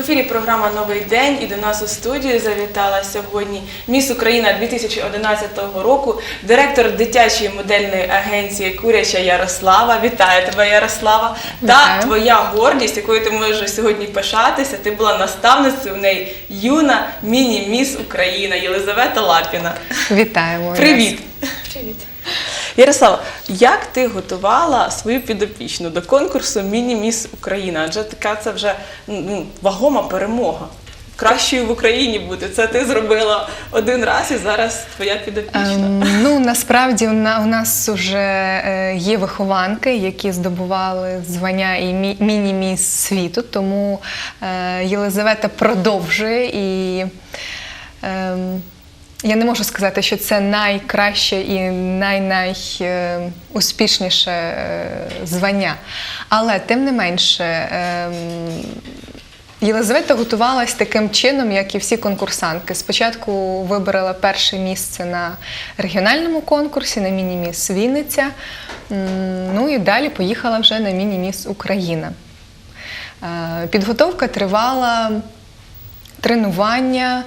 ефірі програма Новий день і до нас у студію завітала сьогодні Міс Україна 2011 року, директор дитячої модельної агенції Куряча Ярослава. Вітаю тебе, Ярослава! Та Вітаю. твоя гордість, якою ти можеш сьогодні пишатися. Ти була наставницею в неї юна міні-міс Україна Єлизавета Лапіна. Вітаємо. Привіт! Привіт. Ярослава, як ти готувала свою підопічну до конкурсу Міні-Міс Україна? Адже така це вже ну, вагома перемога. Кращою в Україні бути. Це ти зробила один раз і зараз твоя підопічна. Ем, ну насправді у нас вже е, є вихованки, які здобували звання і мі- міні-міс світу, тому е, Єлизавета продовжує і. ем, я не можу сказати, що це найкраще і найнайуспішніше звання. Але тим не менше, ем, Єлизавета готувалась таким чином, як і всі конкурсантки. Спочатку вибрала перше місце на регіональному конкурсі, на міні-міс Вінниця. Ну і далі поїхала вже на міні-міс Україна. Е, Підготовка тривала тренування, е,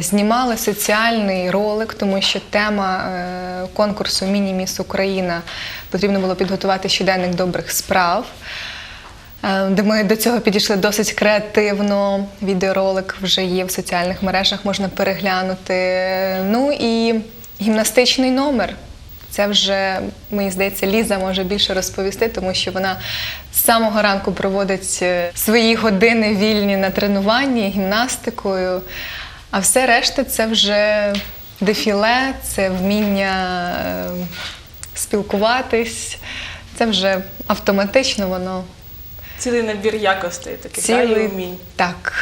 знімали соціальний ролик, тому що тема е, конкурсу Міні-Міс Україна потрібно було підготувати щоденник добрих справ. Е, Де ми до цього підійшли досить креативно. Відеоролик вже є в соціальних мережах, можна переглянути. Ну і гімнастичний номер. Це вже, мені здається, Ліза може більше розповісти, тому що вона з самого ранку проводить е, свої години вільні на тренуванні, гімнастикою. А все решта це вже дефіле, це вміння е, спілкуватись. Це вже автоматично воно Цілий набір якостей, таких та, цілий. і умінь. Так,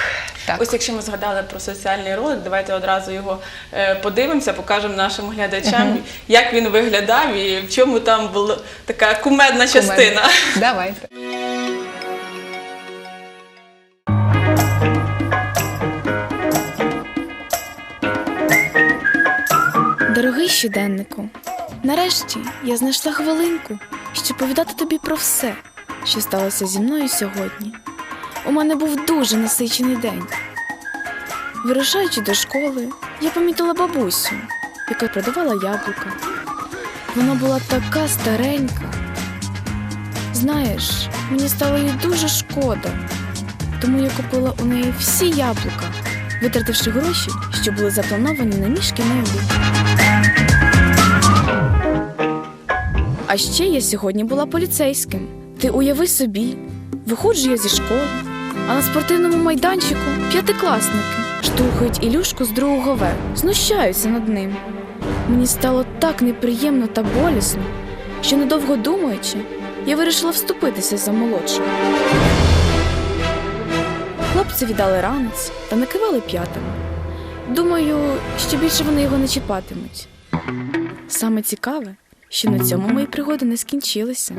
так. Ось якщо ми згадали про соціальний ролик, давайте одразу його е, подивимося, покажемо нашим глядачам, як він виглядав і в чому там була така кумедна частина. Давайте. Щоденнику, нарешті я знайшла хвилинку, щоб повідати тобі про все, що сталося зі мною сьогодні. У мене був дуже насичений день. Вирушаючи до школи, я помітила бабусю, яка продавала яблука. Вона була така старенька. Знаєш, мені стало їй дуже шкода, тому я купила у неї всі яблука, витративши гроші, що були заплановані на мій шкільний обід. А ще я сьогодні була поліцейським. Ти уяви собі, виходжу я зі школи, а на спортивному майданчику п'ятикласники штовхають Ілюшку з другого В, знущаються над ним. Мені стало так неприємно та болісно, що недовго думаючи, я вирішила вступитися за молодшого. Хлопці віддали ранець та накивали п'ятами. Думаю, що більше вони його не чіпатимуть. Саме цікаве, що на цьому мої пригоди не скінчилися.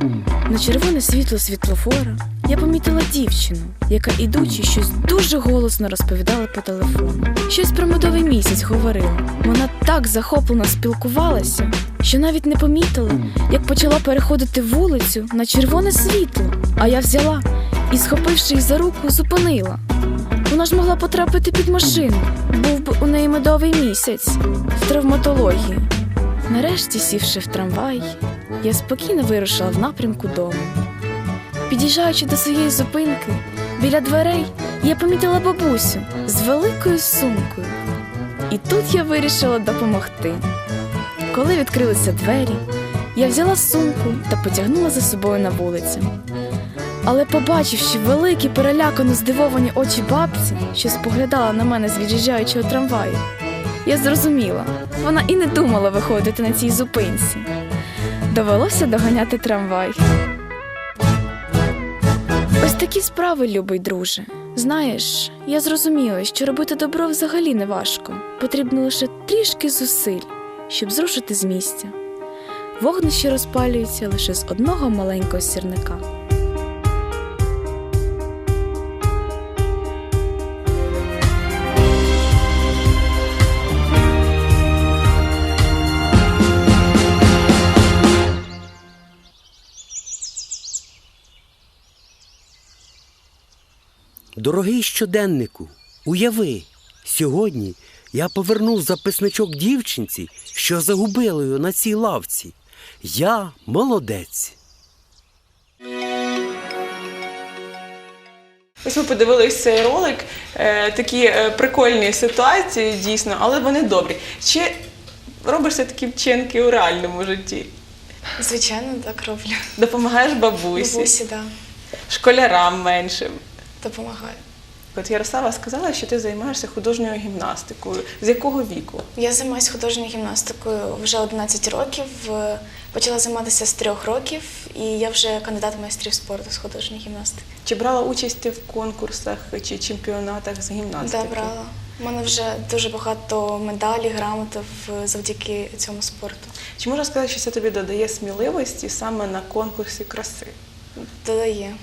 На червоне світло світлофора я помітила дівчину, яка ідучи щось дуже голосно розповідала по телефону. Щось про медовий місяць говорила. Вона так захоплено спілкувалася, що навіть не помітила, як почала переходити вулицю на червоне світло. А я взяла і, схопивши її за руку, зупинила. Вона ж могла потрапити під машину. Був би у неї медовий місяць в травматології. Нарешті, сівши в трамвай, я спокійно вирушила в напрямку дому. Під'їжджаючи до своєї зупинки, біля дверей я помітила бабусю з великою сумкою. І тут я вирішила допомогти. Коли відкрилися двері, я взяла сумку та потягнула за собою на вулицю. Але побачивши великі перелякано здивовані очі бабці, що споглядала на мене з від'їжджаючого трамваю, я зрозуміла, вона і не думала виходити на цій зупинці. Довелося доганяти трамвай. Ось такі справи, любий друже. Знаєш, я зрозуміла, що робити добро взагалі не важко. Потрібно лише трішки зусиль, щоб зрушити з місця. Вогнище розпалюється лише з одного маленького сірника. Дорогий щоденнику, уяви, сьогодні я повернув записничок дівчинці, що загубила його на цій лавці. Я молодець. Ось ми подивились цей ролик. Е, такі е, прикольні ситуації, дійсно, але вони добрі. Чи робиш ти такі вчинки у реальному житті? Звичайно, так роблю. Допомагаєш бабусі, Бабусі, да, школярам меншим. Допомагаю. От Ярослава сказала, що ти займаєшся художньою гімнастикою. З якого віку? Я займаюся художньою гімнастикою вже 11 років. Е, Почала займатися з трьох років, і я вже кандидат майстрів спорту з художньої гімнастики. Чи брала участь ти в конкурсах чи чемпіонатах з гімнастики? Да, брала. У мене вже дуже багато медалей, грамотів завдяки цьому спорту. Чи можна сказати, що це тобі додає сміливості саме на конкурсі краси? Додає.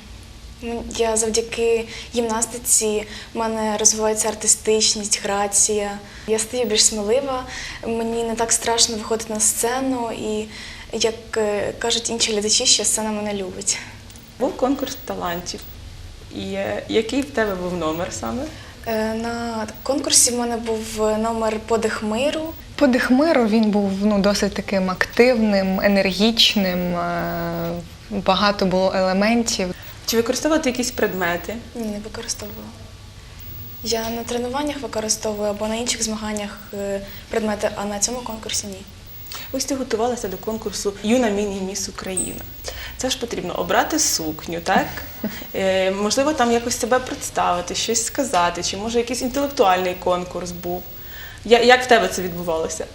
М, Я завдяки гімнастиці в мене розвивається артистичність, грація. Я стаю більш смілива, мені не так страшно виходити на сцену, і як е, кажуть інші глядачі, що сцена мене любить. Був конкурс талантів. І е, який в тебе був номер саме? Е, На конкурсі в мене був номер подих миру. Подих миру він був ну, досить таким активним, енергічним, багато було елементів. Чи використовувати якісь предмети? Ні, не використовувала. Я на тренуваннях використовую або на інших змаганнях е, предмети, а на цьому конкурсі ні. Ось ти готувалася до конкурсу Юна Міні-Міс Україна. Це ж потрібно обрати сукню, так? Е, можливо, там якось себе представити, щось сказати, чи може якийсь інтелектуальний конкурс був. Я, як в тебе це відбувалося?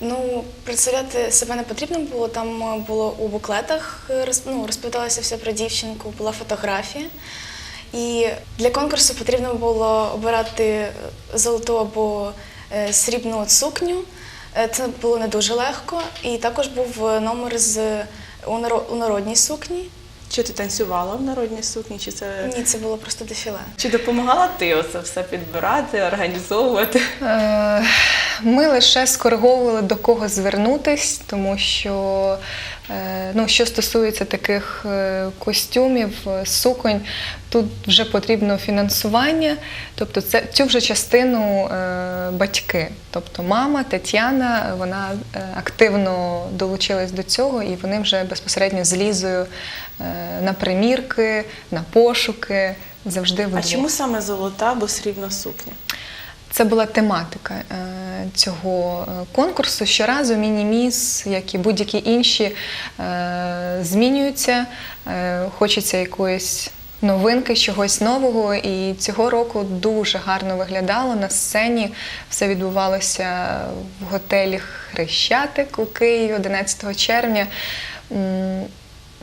Ну, представляти себе не потрібно було. Там е, було у буклетах е, ну, розповідалося все про дівчинку, була фотографія. І для конкурсу потрібно було обирати е, золоту або срібну сукню. Це було не дуже легко. І також був номер з у народній сукні. Чи ти танцювала в народній сукні? Чи це Ні, це було просто дефіле. чи допомагала ти оце все підбирати, організовувати? Е, Ми лише скориговували до кого звернутись, тому що е, ну, що стосується таких е, костюмів, суконь, тут вже потрібно фінансування, тобто це цю вже частину е, батьки. Тобто мама Тетяна, вона активно долучилась до цього, і вони вже безпосередньо з Лізою на примірки, на пошуки завжди А чому саме золота або срібна сукня? Це була тематика е, цього е, конкурсу. Щоразу міні-міс, як і будь-які інші, е, змінюються. Е, Хочеться якоїсь новинки, чогось нового. І цього року дуже гарно виглядало на сцені. Все відбувалося в готелі Хрещатик у Києві 11 червня.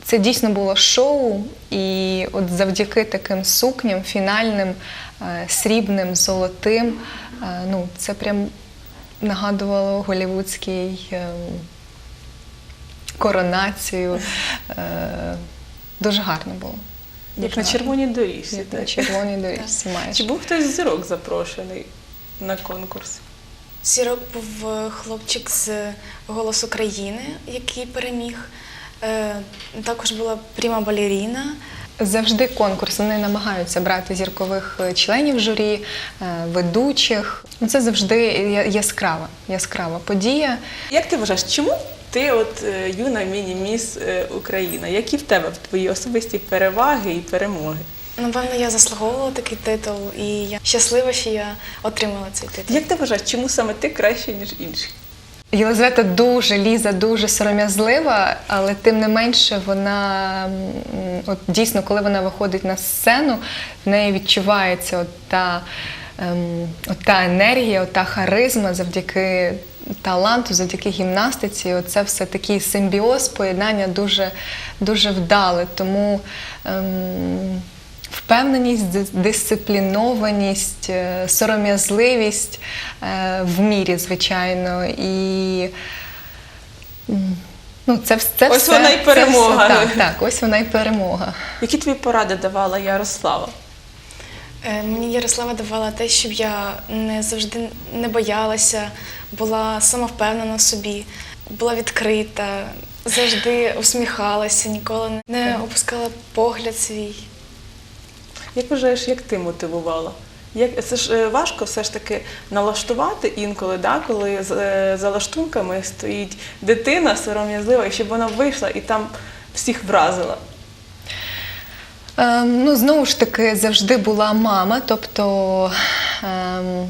Це дійсно було шоу, і от завдяки таким сукням, фінальним, е, срібним, золотим, е, ну, це прям нагадувало голівудський е, коронацію. Дуже гарно було. Як на червоній доріжці. Як на червоній доріжці Чи був хтось з зірок запрошений на конкурс? Сірок був хлопчик з «Голос України», який переміг. Е, Також була пріма балеріна. Завжди конкурс. Вони намагаються брати зіркових е, членів журі, е, ведучих. Ну, Це завжди яскрава, яскрава подія. Як ти вважаєш, чому ти от юна міні-міс Україна? Які в тебе твої особисті переваги і перемоги? Напевно, я заслуговувала такий титул, і я щаслива, що я отримала цей титул. Як ти вважаєш, чому саме ти краще, ніж інші? Єлизавета дуже ліза, дуже сором'язлива, але тим не менше вона от дійсно, коли вона виходить на сцену, в неї відчувається от та, ем, от та енергія, от та харизма завдяки таланту, завдяки гімнастиці. Оце все такий симбіоз, поєднання дуже, дуже вдале. Тому ем, Впевненість, дисциплінованість, е, сором'язливість е, в мірі, звичайно. І ну, це, це Ось все, вона й це перемога. все- так, так, ось вона і перемога. Які твої поради давала Ярослава? Е, Мені Ярослава давала те, щоб я не завжди не боялася, була самовпевнена в собі, була відкрита, завжди усміхалася, ніколи не опускала погляд свій. Як вважаєш, як ти мотивувала? Як це ж е, важко все ж таки налаштувати інколи, да, коли е, за лаштунками стоїть дитина сором'язлива, і щоб вона вийшла і там всіх вразила. Ем, ну, знову ж таки, завжди була мама, тобто ем,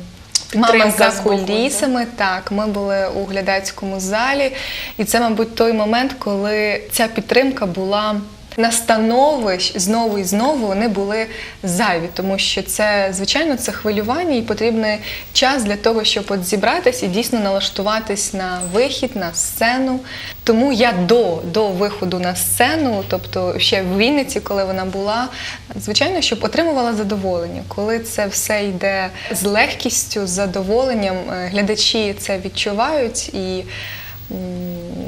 мама за кулісами. Так, ми були у глядацькому залі, і це, мабуть, той момент, коли ця підтримка була. Настанови знову і знову вони були зайві, тому що це, звичайно, це хвилювання і потрібний час для того, щоб от зібратись і дійсно налаштуватись на вихід, на сцену. Тому я до, до виходу на сцену, тобто ще в Вінниці, коли вона була, звичайно, щоб отримувала задоволення. Коли це все йде з легкістю, з задоволенням, е, глядачі це відчувають і.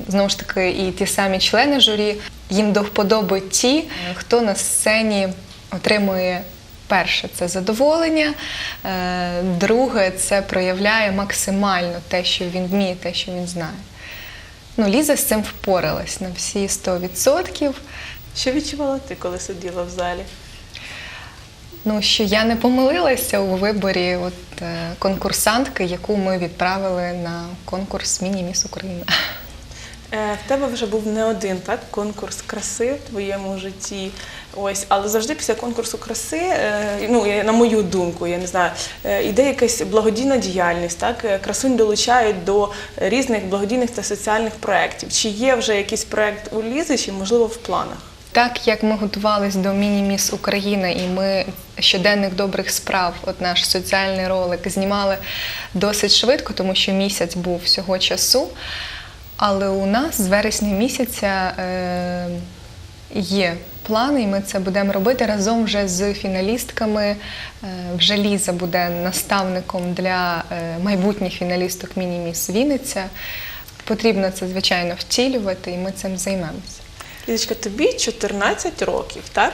Знову ж таки, і ті самі члени журі їм до вподоби ті, хто на сцені отримує перше це задоволення, е, друге це проявляє максимально те, що він вміє, те, що він знає. Ну, Ліза з цим впоралась на всі 100%. Що відчувала ти, коли сиділа в залі? Ну, що я не помилилася у виборі от, е, конкурсантки, яку ми відправили на конкурс Міні-Міс Україна. Е, В тебе вже був не один так конкурс краси в твоєму житті. Ось, але завжди після конкурсу краси, е, ну на мою думку, я не знаю, е, іде якась благодійна діяльність. Так красунь долучають до різних благодійних та соціальних проєктів. Чи є вже якийсь проєкт у Лізи, чи можливо в планах? Так як ми готувались до Міні-Міс Україна, і ми щоденних добрих справ, от наш соціальний ролик, знімали досить швидко, тому що місяць був всього часу. Але у нас з вересня місяця е, є плани, і ми це будемо робити разом вже з фіналістками. Е, вже Ліза буде наставником для е, майбутніх фіналісток Міні-Міс Вінниця. Потрібно це, звичайно, втілювати, і ми цим займемося. Лізочка, тобі 14 років, так?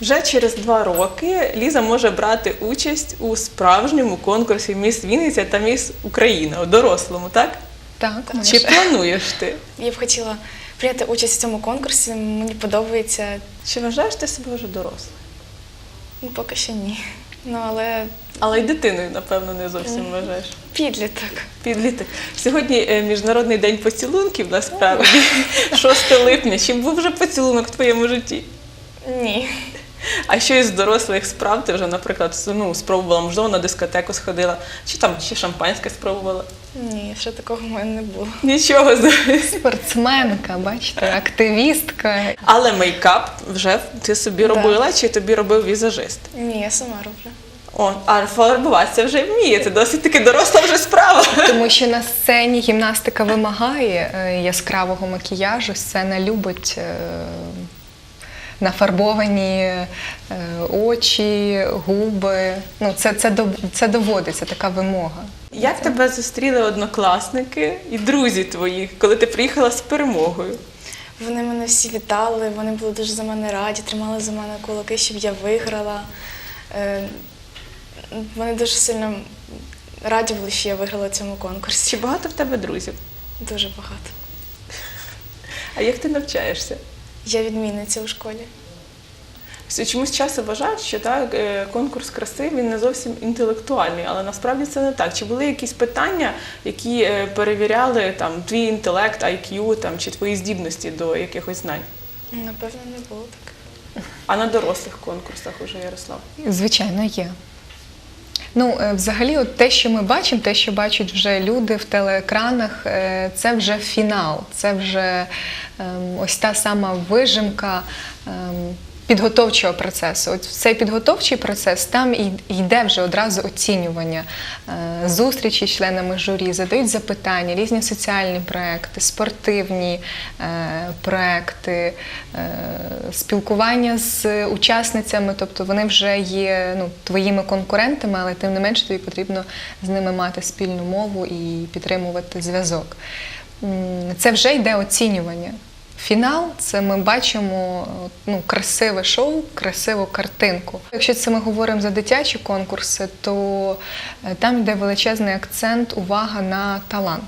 Вже через два роки Ліза може брати участь у справжньому конкурсі Міс Вінниця та Міс Україна у дорослому, так? Так, Чи вже- плануєш ти? Я б хотіла прийняти участь в цьому конкурсі. Мені подобається. Чи вважаєш ти себе вже дорослою? Ну, поки що ні. Ну, але Але й дитиною, напевно, не зовсім вважаєш. підліток. Підліток. Сьогодні е, Міжнародний день поцілунків, насправді, 6 липня. Чи був вже поцілунок в твоєму житті? Ні. А що із дорослих справ ти вже, наприклад, ну, спробувала, можливо, на дискотеку сходила, чи там ще шампанське спробувала? Ні, ще такого в мене не було. Нічого. з- Спортсменка, бачите, активістка. Але мейкап вже ти собі Да. робила, чи тобі робив візажист? Ні, я сама роблю. О, а фарбуватися вже вміє, це досить таки доросла вже справа. Тому що на сцені гімнастика вимагає е, яскравого макіяжу, сцена любить е, нафарбовані е, очі, губи. Ну, це, це, це доводиться, така вимога. Як тебе зустріли однокласники і друзі твої, коли ти приїхала з перемогою? Вони мене всі вітали, вони були дуже за мене раді, тримали за мене кулаки, щоб я виграла. Е, Вони дуже сильно раді були, що я виграла в цьому конкурсі. Чи багато в тебе друзів? Дуже багато. А як ти навчаєшся? Я відмінниця у школі. Чомусь часу вважають, що так, е, конкурс краси він не зовсім інтелектуальний, але насправді це не так. Чи були якісь питання, які е, перевіряли там твій інтелект, IQ там, чи твої здібності до якихось знань? Напевно, не було так. А на дорослих конкурсах уже Ярослав? Звичайно, є. Ну, е, взагалі, от те, що ми бачимо, те, що бачать вже люди в телеекранах, е, це вже фінал, це вже ем, ось та сама вижимка. Підготовчого процесу. От цей підготовчий процес там і йде вже одразу оцінювання е, зустрічі з членами журі, задають запитання, різні соціальні проекти, спортивні е, проекти, е, спілкування з учасницями, тобто вони вже є ну, твоїми конкурентами, але тим не менше тобі потрібно з ними мати спільну мову і підтримувати зв'язок. Це вже йде оцінювання. Фінал це ми бачимо ну, красиве шоу, красиву картинку. Якщо це ми говоримо за дитячі конкурси, то е, там йде величезний акцент, увага на талант.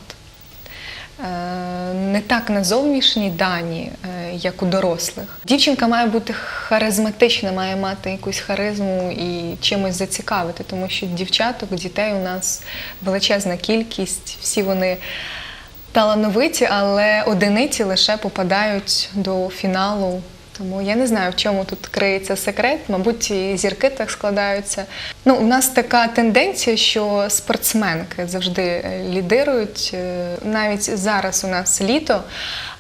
Е, Не так на зовнішні дані, е, як у дорослих. Дівчинка має бути харизматична, має мати якусь харизму і чимось зацікавити, тому що дівчаток, дітей у нас величезна кількість, всі вони талановиті, але одиниці лише попадають до фіналу. Тому я не знаю, в чому тут криється секрет. Мабуть, і зірки так складаються. Ну, у нас така тенденція, що спортсменки завжди е, лідирують. Е, Навіть зараз у нас літо,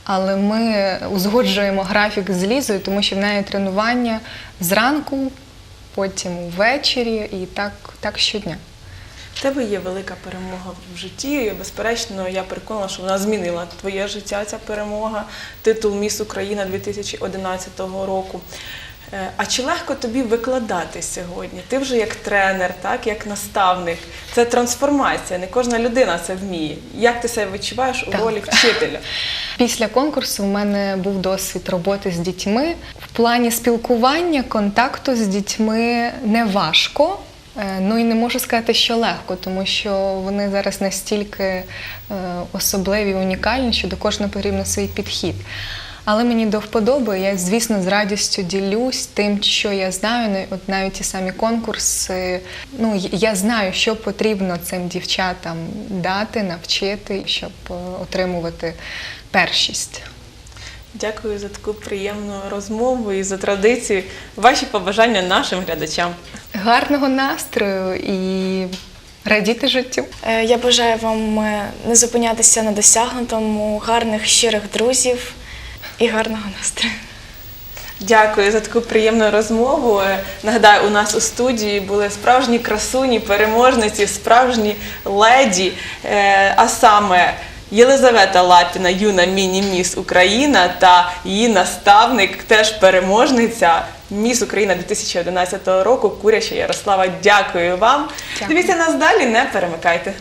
але ми узгоджуємо графік з Лізою, тому що в неї тренування зранку, потім ввечері і так, так щодня. В тебе є велика перемога в житті. І, безперечно, я переконана, що вона змінила твоє життя, ця перемога, титул Міс Україна 2011 року. Е, А чи легко тобі викладати сьогодні? Ти вже як тренер, так, як наставник. Це трансформація, не кожна людина це вміє. Як ти себе відчуваєш у Так. ролі вчителя? Після конкурсу в мене був досвід роботи з дітьми. В плані спілкування, контакту з дітьми не важко. Е, Ну і не можу сказати, що легко, тому що вони зараз настільки е, особливі, унікальні, що до кожного потрібно свій підхід. Але мені до вподоби, я, звісно, з радістю ділюсь тим, що я знаю. От навіть ті самі конкурси. Ну, я знаю, що потрібно цим дівчатам дати, навчити, щоб е, отримувати першість. Дякую за таку приємну розмову і за традицію. Ваші побажання нашим глядачам. Гарного настрою і радіти життю. Е, Я бажаю вам е, не зупинятися на досягнутому, гарних щирих друзів і гарного настрою. Дякую за таку приємну розмову. Е, Нагадаю, у нас у студії були справжні красуні, переможниці, справжні леді, а саме Єлизавета Лапіна, юна міні-міс Україна та її наставник, теж переможниця Міс Україна 2011 року, Куряча Ярослава. Дякую вам. Дякую. Дивіться нас далі, не перемикайте.